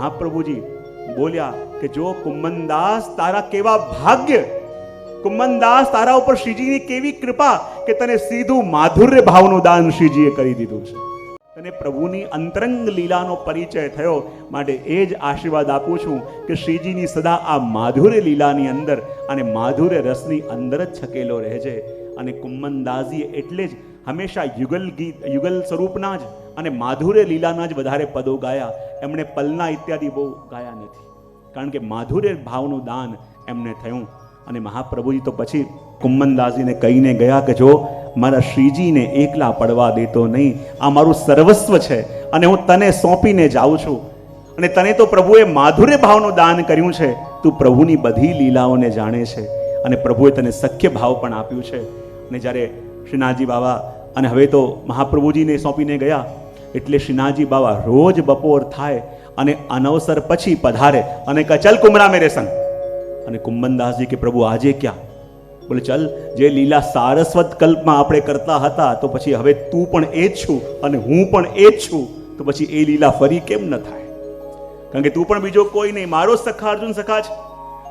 મહાપ્રભુજી બોલ્યા કે જો કુંમનદાસ તારા કેવા ભાગ્ય, કુંમનદાસ તારા ઉપર શ્રીજીની કેવી કૃપા કે તને સીધું માધુર્ય ભાવનું દાન શ્રીજીએ કરી દીધું છે. તને પ્રભુની અંતરંગ લીલાનો પરિચય થયો માટે એ જ આશીર્વાદ આપું છું કે શ્રીજીની સદા આ માધુર્ય લીલાની અંદર અને માધુર્ય રસની અંદર જ છકેલો રહે છે. અને કુંમનદાસજીએ એટલે જ હંમેશા યુગલ ગીત, યુગલ સ્વરૂપના જ અને માધુર્ય લીલાના જ વધારે પદો ગાયા. એમણે પલના ઇત્યાદિ બહુ ગાયા નથી. કારણ કે માધુર્ય ભાવનું દાન એમને થયું. અને મહાપ્રભુજી તો પછી કુંમનદાસજીને કહીને ગયા કે જો મારા શ્રીજીને એકલા પડવા દેતો નહીં, આ મારું સર્વસ્વ છે અને હું તને સોંપીને જાઉં છું. અને તને તો પ્રભુએ માધુર્ય ભાવનું દાન કર્યું છે. તું પ્રભુની બધી લીલાઓને જાણે છે અને પ્રભુએ તને સખ્ય ભાવ પણ આપ્યું છે. અને જ્યારે શ્રીનાથજી બાબા અને હવે તો મહાપ્રભુજીને સોંપીને ગયા એટલે શ્રીનાજી બાબા રોજ બપોર થાય અને અનવસર પછી પધારે અને કહે, ચલ કુમરા મેરે સંગ અને કુંબનદાસજી કે, પ્રભુ, આજે ક્યાં? બોલે, ચલ, જે લીલા સારસ્વત કલ્પમાં આપણે કરતા હતા, તો પછી હવે તું પણ એ જ છું અને હું પણ એ જ છું. તો પછી એ લીલા ફરી કેમ ન થાય? કારણ કે તું પણ બીજો કોઈ નહીં, મારો સખા અર્જુન સખા છે.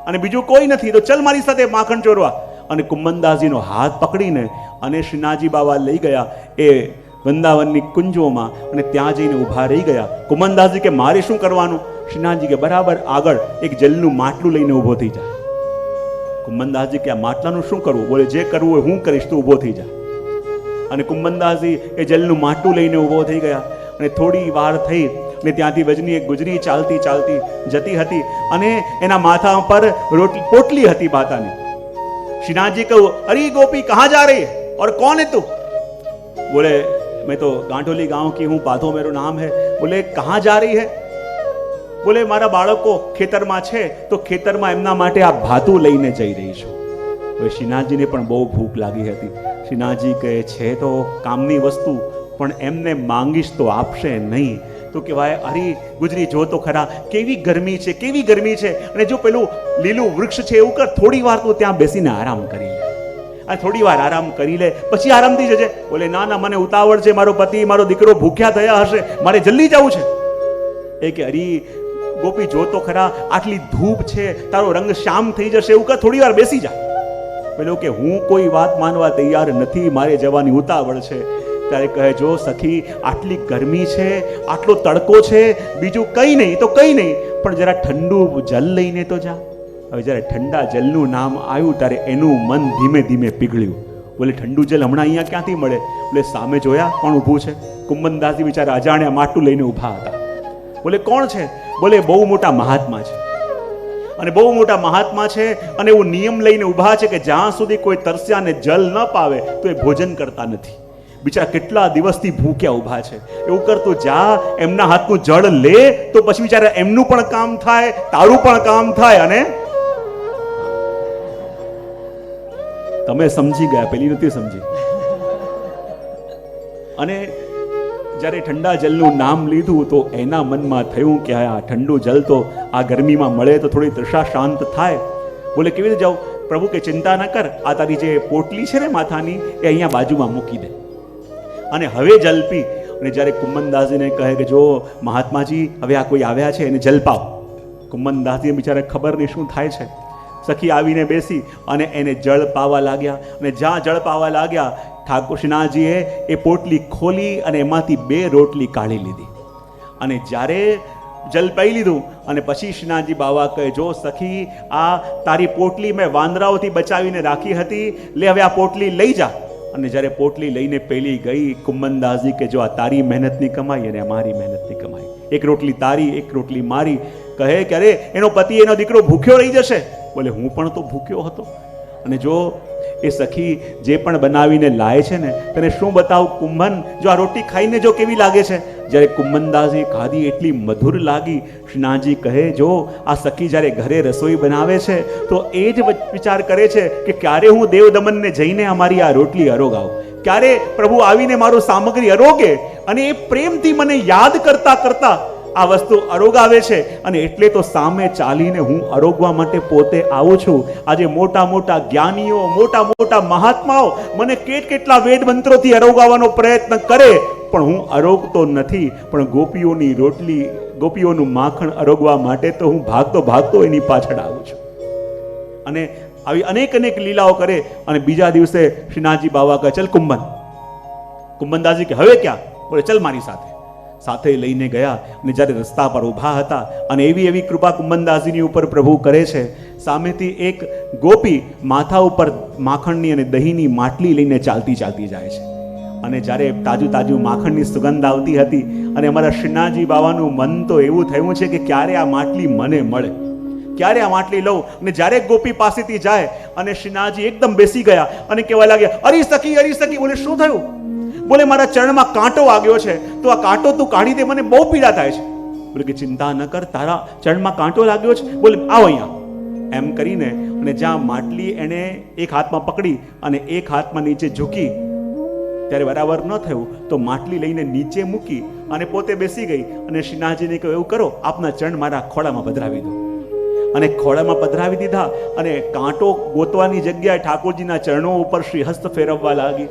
અને બીજું કોઈ નથી, તો ચલ મારી સાથે માખણ ચોરવા. અને કુંબનદાસજીનો હાથ પકડીને અને શ્રીનાજી બાબા લઈ ગયા. એ વૃંદાવનની કુંજોમાં અને ત્યાં જઈને ઊભા રહી ગયા. કુમનદાસજી કે, મારે શું કરવાનું? શ્રીનાથજી કે બરાબર આગળ એક જલનું માટલું લઈને ઊભો થઈ જાય. કુમનદાસજી કે, આ માટલાનું શું કરવું? બોલે, જે કરવું હોય હું કરીશ, તું ઊભો થઈ જાય અને કુમનદાસજી એ જલનું માટલું લઈને ઊભો થઈ ગયા. અને થોડી વાર થઈ ને ત્યાંથી વજની એક ગુજરી ચાલતી ચાલતી જતી હતી અને એના માથા પર રોટલી પોટલી હતી માતાની. શ્રીનાથજી કહું અરે ગોપી, કહા જા રહી ઓર કોણ હે તું? બોલે मैं तो गांठोली गांव की हूँ पाधो मेरा नाम है। बोले, कहाँ जा रही है? બોલે મારા બાળકો ખેતરમાં છે તો ખેતરમાં એમના માટે આ ભાતું લઈને જઈ રહી છું હવે શ્રીનાથજીને પણ બહુ ભૂખ લાગી હતી. શ્રીનાથજી કહે, છે તો કામની વસ્તુ, પણ એમને માંગીશ તો આપશે નહીં. તો કહેવાય, અરે, ગુજરી, જો તો ખરા, કેવી ગરમી છે, કેવી ગરમી છે, અને જો પેલું લીલું વૃક્ષ છે, એવું કર, થોડી વાર તું ત્યાં બેસીને આરામ કરી લે. અને થોડી વાર આરામ કરી લે, પછી આરામથી જજે. બોલે, ના ના, મને ઉતાવળ છે, મારો પતિ, મારો દીકરો ભૂખ્યા થયા હશે, મારે જલ્દી જવું છે. એ કે, અરે, ગોપી, જો તો ખરા, આટલી ધૂપ છે, તારો રંગ શ્યામ થઈ જશે, એવું કર, થોડી વાર બેસી જા. પેલો કે હું કોઈ વાત માનવા તૈયાર નથી, મારે જવાની ઉતાવળ છે. ત્યારે કહે, જો સખી, આટલી ગરમી છે, આટલો તડકો છે, બીજું કંઈ નહીં, તો કંઈ નહીં, પણ જરા ઠંડુ જલ લઈને તો જા. હવે જ્યારે ઠંડા જલનું નામ આવ્યું ત્યારે એનું મન ધીમે ધીમે પીગળ્યું. બોલે, ઠંડુ જલ હમણાં અહીંયા ક્યાંથી મળે? બોલે, સામે જોયા કોણ ઊભું છે? કુંબનદાસજી બિચારા અજાણ્યા માટું લઈને ઊભા હતા. બોલે, કોણ છે? બોલે, બહુ મોટા મહાત્મા છે. અને બહુ મોટા મહાત્મા છે અને એવું નિયમ લઈને ઊભા છે કે જ્યાં સુધી કોઈ તરસ્યાને જલ ન પાવે તો એ ભોજન કરતા નથી. બિચારા કેટલા દિવસથી ભૂખ્યા ઊભા છે. એવું કરતો જા, એમના હાથનું જળ લે, તો પછી બિચારા એમનું પણ કામ થાય, તારું પણ કામ થાય અને તમે સમજી ગયા, પેલી નથી સમજી. અને જ્યારે ઠંડા જલનું નામ લીધું તો એના મનમાં થયું કે આ ઠંડુ જલ તો આ ગરમીમાં મળે તો થોડી તૃષા શાંત થાય. બોલે, કેવી રીતે જાઉં? પ્રભુ કે ચિંતા ન કર, આ તારી જે પોટલી છે ને માથાની, એ અહીંયા બાજુમાં મૂકી દે. અને હવે જલ પી. અને જ્યારે કુંમનદાસજીને કહે કે જો મહાત્માજી, હવે આ કોઈ આવ્યા છે, એને જલ પાવ. કુંમનદાસજીને બિચારે ખબર નહીં શું થાય છે. સખી આવીને બેસી અને એને જળ પાવા લાગ્યા. અને જ્યાં જળ પાવા લાગ્યા ઠાકોર શ્રીનાથજીએ એ પોટલી ખોલી અને એમાંથી બે રોટલી કાઢી લીધી. અને જ્યારે જલ પાઈ લીધું અને પછી શ્રીનાથજી બાવા કહે, જો સખી, આ તારી પોટલી મેં વાંદરાઓથી બચાવીને રાખી હતી, લે હવે આ પોટલી લઈ જા. અને જ્યારે પોટલી લઈને પેલી ગઈ કુંબનદાસજી કે જો આ તારી મહેનતની કમાઈ અને મારી મહેનતની કમાઈ. એક રોટલી તારી, એક રોટલી મારી. કહે કે અરે, એનો પતિ, એનો દીકરો ભૂખ્યો રહી જશે. બોલે, હું પણ તો ભૂખ્યો હતો. અને જો એ સખી જે પણ બનાવીને લાય છે ને, તને શું બતાવું? કુંભન, જો આ રોટી ખાઈને જો કેવી લાગે છે? જ્યારે કુંબનદાસની ખાધી એટલી મધુર લાગી, શ્રીનાથજી કહે, જો આ સખી જ્યારે ઘરે રસોઈ બનાવે છે, તો એ જ વિચાર કરે છે કે ક્યારે હું દેવ દમનને જઈને અમારી આ રોટલી અરોગાવું. ક્યારે પ્રભુ આવીને મારું સામગ્રી અરોગે અને એ પ્રેમથી મને યાદ કરતા કરતા આ વસ્તુ અરોગાવે છે અને એટલે તો સામે ચાલીને હું અરોગવા માટે પોતે આવું છું. આજે મોટા મોટા જ્ઞાનીઓ, મોટા મોટા મહાત્માઓ મને કેટ કેટલા વેદ મંત્રોથી અરોગાવાનો પ્રયત્ન કરે, પણ હું અરોગતો નથી. પણ ગોપીઓની રોટલી, ગોપીઓનું માખણ અરોગવા માટે તો હું ભાગતો ભાગતો એની પાછળ આવું છું. અને આવી અનેક અનેક લીલાઓ કરે અને બીજા દિવસે શ્રીનાથજી બાવા કહે, ચલ કુંભન. કુંભનદાસજી કે, હવે ક્યાં? બોલે, ચલ મારી સાથે. સાથે લઈને ગયા. અને જ્યારે રસ્તા પર ઊભા હતા અને એવી એવી કૃપા કુંબનદાસજીની ઉપર પ્રભુ કરે છે, સામેથી એક ગોપી માથા ઉપર માખણની અને દહીંની માટલી લઈને ચાલતી ચાલતી જાય છે. અને જ્યારે તાજું તાજું માખણની સુગંધ આવતી હતી અને અમારા શ્રીનાથજી બાવાનું મન તો એવું થયું છે કે ક્યારે આ માટલી મને મળે. ક્યારે આ માટલી લઉં? અને જ્યારે ગોપી પાસેથી જાય અને શ્રીનાથજી એકદમ બેસી ગયા અને કહેવા લાગ્યા, અરી સખી અરી સખી, બોલે, શું થયું? બોલે, મારા ચરણમાં કાંટો વાગ્યો છે. તો આ કાંટો તું કાઢી દે, મને બહુ પીડા થાય છે. બોલે કે, ચિંતા ન કર, તારા ચરણમાં કાંટો લાગ્યો છે. બોલે, આવો અહીંયા. એમ કરીને અને જ્યાં માટલી એણે એક હાથમાં પકડી અને એક હાથમાં નીચે ઝૂકી, ત્યારે બરાબર ન થયું, તો માટલી લઈને નીચે મૂકી અને પોતે બેસી ગઈ અને શ્રીનાથજીને કહ્યું, એવું કરો, આપના ચરણ મારા ખોળામાં પધરાવી દો. અને ખોળામાં પધરાવી દીધા અને કાંટો ગોતવાની જગ્યાએ ઠાકોરજીના ચરણો ઉપર શ્રીહસ્ત ફેરવવા લાગી.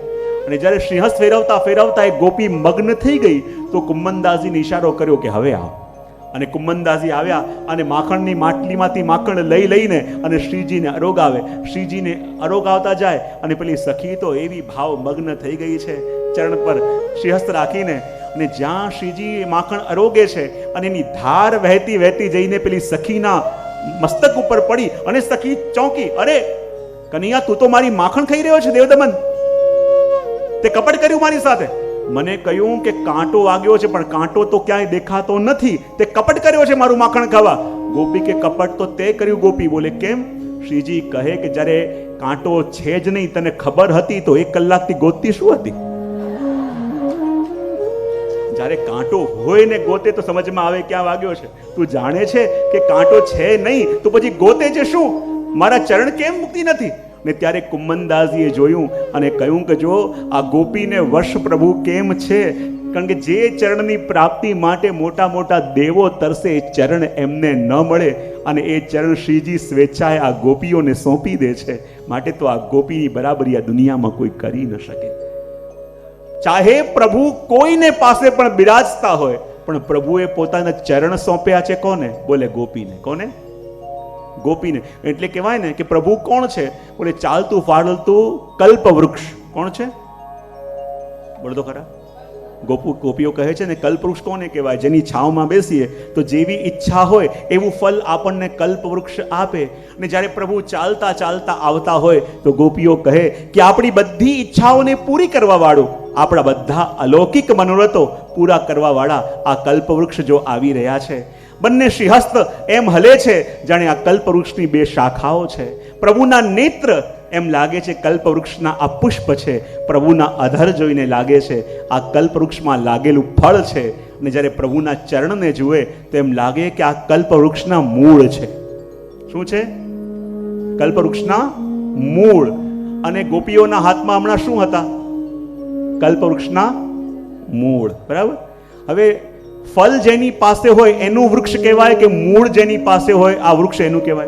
અને જ્યારે સિંહસ ફેરવતા ફેરવતા એ ગોપી મગ્ન થઈ ગઈ, તો કુંમનદાસજીને ઈશારો કર્યો કે હવે આવ. અને કુંમનદાસજી આવ્યા અને માખણની માટલીમાંથી માખણ લઈ લઈને અને શ્રીજીને અરોગાવે. શ્રીજીને અરોગાવતા જાય અને પેલી સખી તો એવી ભાવ મગ્ન થઈ ગઈ છે ચરણ પર શ્રીહસ્ત રાખીને. અને જ્યાં શ્રીજી માખણ અરોગે છે અને એની ધાર વહેતી વહેતી જઈને પેલી સખીના મસ્તક ઉપર પડી અને સખી ચોંકી, અરે, કનૈયા, તું તો મારી માખણ ખાઈ રહ્યો છે, દેવદમન. તે કપટ કર્યું મારી સાથે? મને કહ્યું કે કાંટો વાગ્યો છે, પણ કાંટો તો ક્યાંય દેખાતો નથી. તે કપટ કર્યો છે મારું માખણ ખાવા. ગોપી કે કપટ તો તે કર્યું ગોપી, બોલે કેમ? શ્રીજી કહે કે જ્યારે કાંટો છે જ નહીં, તને ખબર હતી તો એક કલાકથી ગોતતી શું હતી? જ્યારે કાંટો હોય ને ગોતે તો સમજમાં આવે ક્યાં વાગ્યો છે. તું જાણે છે કે કાંટો છે નહીં, તો પછી ગોતે છે શું? મારા ચરણ કેમ મુક્તિ નથી? ને ત્યારે કુંમનદાસજીએ જોયું અને કહ્યું કે જો આ ગોપીને વર્ષ પ્રભુ કેમ છે? કારણ કે જે ચરણની પ્રાપ્તિ માટે મોટા મોટા દેવો તરસે એ ચરણ એમને ન મળે અને એ ચરણ શ્રીજી સ્વેચ્છાએ આ ગોપીઓને સોંપી દે છે. માટે તો આ ગોપીની બરાબરી આ દુનિયામાં કોઈ કરી ન શકે. ચાહે પ્રભુ કોઈને પાસે પણ બિરાજતા હોય, પણ પ્રભુએ પોતાના ચરણ સોંપ્યા છે કોને? બોલે ગોપીને. કોને? ગોપીને. એટલે કહેવાય ને કે પ્રભુ કોણ છે? બોલે, ચાલતું ફાળતું કલ્પ વૃક્ષ કોણ છે? બોલ તો ખરા. ગોપુ, ગોપીઓ કહે છે ને, કલ્પવૃક્ષ કોને કહેવાય? જેની છાવમાં બેસીએ તો જેવી ઈચ્છા હોય, એવું ફલ આપણને કલ્પવૃક્ષ આપે. અને જ્યારે પ્રભુ ચાલતા ચાલતા આવતા હોય, તો ગોપીઓ કહે કે આપણી બધી ઈચ્છાઓને પૂરી કરવા વાળું. આપણા બધા અલૌકિક મનોરથો પૂરા કરવાવાળા આ કલ્પવૃક્ષ જો આવી રહ્યા છે, બંને શ્રીહસ્ત એમ હલે છે, જાણે આ કલ્પવૃક્ષની બે શાખાઓ છે. પ્રભુના નેત્ર એમ લાગે છે, કલ્પવૃક્ષના આ પુષ્પ છે. પ્રભુના અધર જોઈને લાગે છે, આ કલ્પવૃક્ષમાં લાગેલું ફળ છે. અને જ્યારે પ્રભુના ચરણને જુએ, તો એમ લાગે કે આ કલ્પવૃક્ષના મૂળ છે. શું છે? કલ્પવૃક્ષના મૂળ. અને ગોપીઓના હાથમાં હમણાં શું હતા? કલ્પવૃક્ષના મૂળ, બરાબર? હવે ફલ જેની પાસે હોય એનું વૃક્ષ કહેવાય કે મૂળ જેની પાસે હોય આ વૃક્ષ એનું કહેવાય?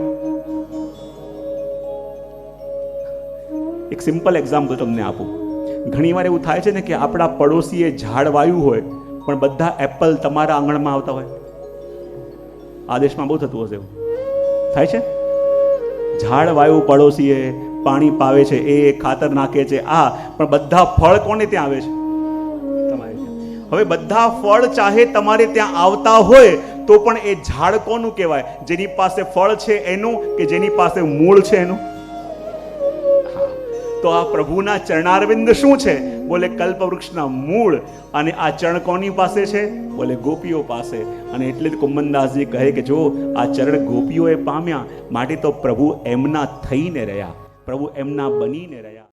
એક સિમ્પલ એક્ઝામ્પલ તમને આપું. ઘણીવાર એવું થાય છે ને કે આપણા પડોશીએ ઝાડ વાયું હોય, પણ બધા એપલ તમારા આંગણમાં આવતા હોય. આ દેશમાં બહુ થતું હશે એવું. થાય છે? ઝાડ વાયું પડોશીએ પાણી પાવે છે, એ ખાતર નાખે છે. આ, પણ બધા ફળ કોને ત્યાં આવે છે? હવે બધા ફળ ચાહે તમારે ત્યાં આવતા હોય, તો પણ એ ઝાડ કોનું કહેવાય? જેની પાસે ફળ છે એનું કે જેની પાસે મૂળ છે એનું? તો આ પ્રભુના ચરણારવિંદ શું છે? બોલે કલ્પવૃક્ષના મૂળ. અને આ ચરણ કોની પાસે છે? બોલે ગોપીઓ પાસે. અને એટલે જ કુંબનદાસજી કહે કે જો આ ચરણ ગોપીઓએ પામ્યા, માટે તો પ્રભુ એમના થઈને રહ્યા. પ્રભુ એમના બનીને રહ્યા.